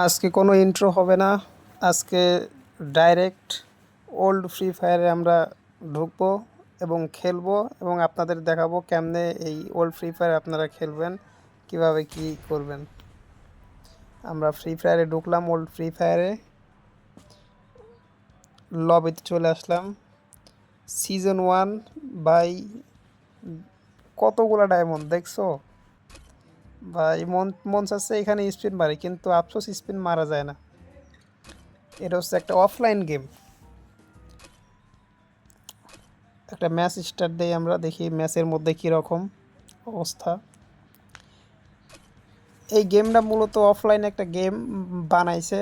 আজকে কোনো ইন্ট্রো হবে না। আজকে ডাইরেক্ট ওল্ড ফ্রি ফায়ারে আমরা ঢুকবো এবং খেলব এবং আপনাদের দেখাবো কেমনে এই ওল্ড ফ্রি ফায়ার আপনারা খেলবেন, কীভাবে কি করবেন। আমরা ফ্রি ফায়ারে ঢুকলাম ওল্ড ফ্রি ফায়ারে লবিতে চলে আসলাম। সিজন ওয়ান বাই কতগুলা ডায়মন্ড দেখছ? ভাই, মন মন চাচ্ছে এখানে স্পিন মারি, কিন্তু আফসোস স্পিন মারা যায় না। এটা হচ্ছে একটা অফলাইন গেম একটা ম্যাচ স্টার্ট দিই আমরা, দেখি ম্যাচের মধ্যে কীরকম অবস্থা। এই গেমটা মূলত অফলাইন একটা গেম বানাইছে,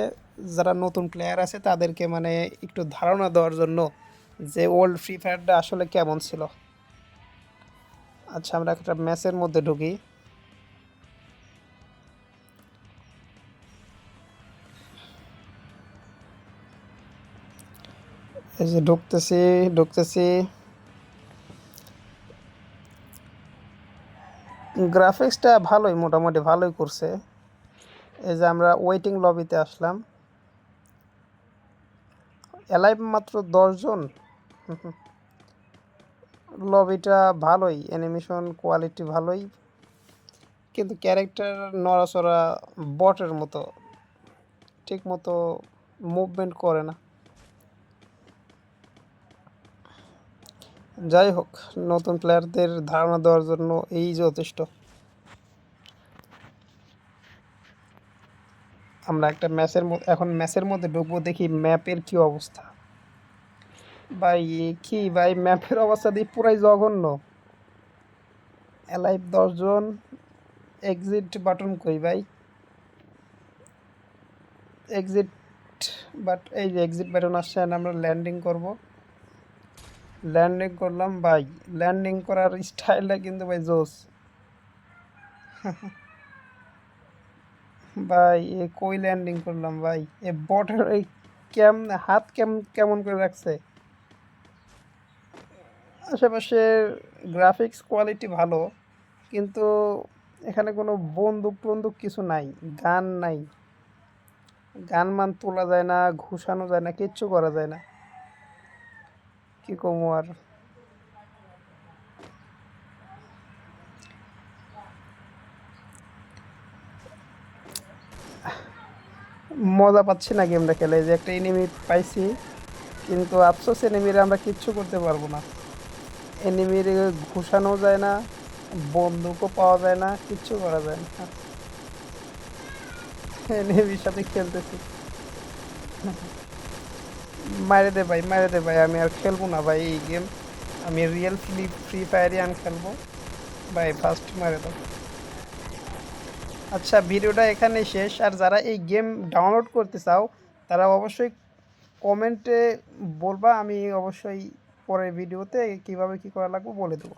যারা নতুন প্লেয়ার আছে, তাদেরকে মানে একটু ধারণা দেওয়ার জন্য যে ওল্ড ফ্রি ফায়ারটা আসলে কেমন ছিল। আচ্ছা আমরা একটা ম্যাচের মধ্যে ঢুকি। এই যে ঢুকতেছি ঢুকতেছি। গ্রাফিক্সটা ভালোই, মোটামুটি ভালোই করছে। এই যে আমরা ওয়েটিং লবিতে আসলাম। এলাইভ মাত্র দশজন লবিটা ভালোই অ্যানিমেশন কোয়ালিটি ভালোই। কিন্তু ক্যারেক্টার নড়াচড়া বটের মতো, ঠিক মতো মুভমেন্ট করে না। যাই হোক, নতুন প্লেয়ারদের ধারণা দেওয়ার জন্য এই যথেষ্ট। আমরা একটা ম্যাচের মধ্যে, এখন ম্যাচের মধ্যে ঢুকবো, দেখি ম্যাপের কি অবস্থা। ভাই, কি ভাই, ম্যাপের অবস্থা দিয়ে পুরাই জঘন্য। এলাইভ দশজন এক্সিট বাটন কই ভাই? এক্সিট বাট এই যে এক্সিট বাটন আসছে আমরা ল্যান্ডিং করব। ল্যান্ডিং করলাম, ভাই। ল্যান্ডিং করার স্টাইলটা কিন্তু, ভাই, জোস। ভাই, এ কই ল্যান্ডিং করলাম, ভাই? এ বটের এই কেম, হাত কেম, কেমন করে রাখছে? আশেপাশের গ্রাফিক্স কোয়ালিটি ভালো, কিন্তু এখানে কোনো বন্দুক টন্দুক কিছু নাই, গান নাই। গান মান তোলা যায় না, ঘুষানো যায় না, কিচ্ছু করা যায় না। কি কমু আর মজা পাচ্ছি না গেমটা খেলে, যে একটা এনিমি পাইছি, কিন্তু আফসোস এনিমির আমরা কিচ্ছু করতে পারব না। এনিমির ঘুষানো যায় না, বন্দুকও পাওয়া যায় না, কিচ্ছু করা যায় না। এনিমির সাথে খেলতেছি। মারে দে ভাই, মারে দে ভাই, আমি আর খেলব না ভাই এই গেম আমি রিয়েল ফ্রি ফ্রি ফায়ারই আন খেলব। ভাই ফার্স্ট মারে দাও। আচ্ছা ভিডিওটা এখানে শেষ। আর যারা এই গেম ডাউনলোড করতে চাও, তারা অবশ্যই কমেন্টে বলবা, আমি অবশ্যই পরের ভিডিওতে কীভাবে কি করা লাগবে বলে দেবো।